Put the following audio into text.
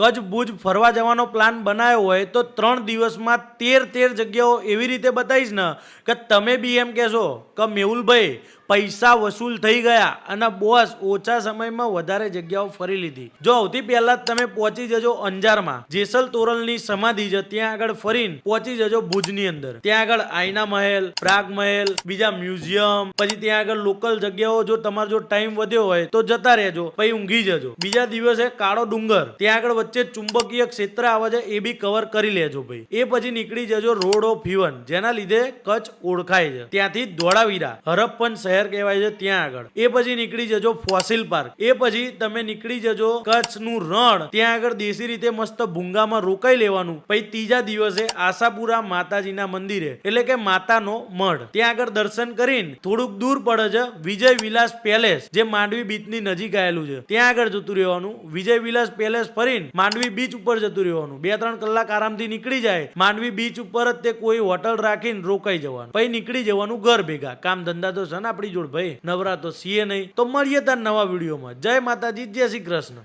કચ્છ ભુજ ફરવા જવાનો પ્લાન બનાવ્યો હોય તો ત્રણ દિવસમાં તેર તેર જગ્યાઓ એવી રીતે બતાવીશ ને કે તમે બી એમ કહેશો કે મેહુલભાઈ પૈસા વસૂલ થઈ ગયા અને બોસ ઓછા સમયમાં વધારે જગ્યાઓ ફરી લીધી. જો સૌથી પહેલા તમે પહોંચી જજો અંજારમાં. જેસલ તોરલની સમાધિ છે. ત્યાં આગળ ફરીને પહોંચી જજો ભુજની અંદર. ત્યાં આગળ આઈના મહેલ, પ્રાગ મહેલ, બીજા મ્યુઝિયમ, પછી ત્યાં આગળ લોકલ જગ્યાઓ. જો તમારો જો ટાઈમ વધ્યો હોય તો જતા રહેજો, પછી ઊંઘી જજો. બીજા દિવસે કાળો ડુંગર. ત્યાં આગળ વચ્ચે ચુંબકીય ક્ષેત્ર આવે છે, એ બી કવર કરી લેજો ભાઈ. એ પછી નીકળી જજો રોડ ઓફ હિવન જેના લીધે કચ્છ ઓળખાય છે. ત્યાંથી ધોળાવીરા, હરપ્પન શહેર કહેવાય છે ત્યાં આગળ. એ પછી નીકળી જજો ફોસિલ પાર્ક. એ પછી તમે નીકળી જજો કચ્છનું રણ. ત્યાં આગળ દેશી રીતે મસ્ત ભૂંગામાં રોકાઈ લેવાનું. પછી ત્રીજા દિવસે આશાપુરા માતાજીના મંદિરે. એટલે કે માતાનો મઢ. ત્યાં આગળ દર્શન કરીને થોડુંક દૂર પડે છે વિજય વિલાસ પેલેસ, જે માંડવી બીચની નજીક આવેલું છે. ત્યાં આગળ જતું રહેવાનું. વિજય વિલાસ પેલેસ ફરીને માંડવી બીચ ઉપર જતું રહેવાનું. બે ત્રણ કલાક આરામથી નીકળી જાય. માંડવી બીચ ઉપર જ તે કોઈ હોટલ રાખીને રોકાઈ જવાનું. પછી નીકળી જવાનું ઘર ભેગા. કામ ધંધા તો છે ને આપણી જોડ ભાઈ નવરા તો સીએ નહીં. તો મળીએ તાર નવા વિડીયોમાં. જય માતાજી, જય શ્રી કૃષ્ણ.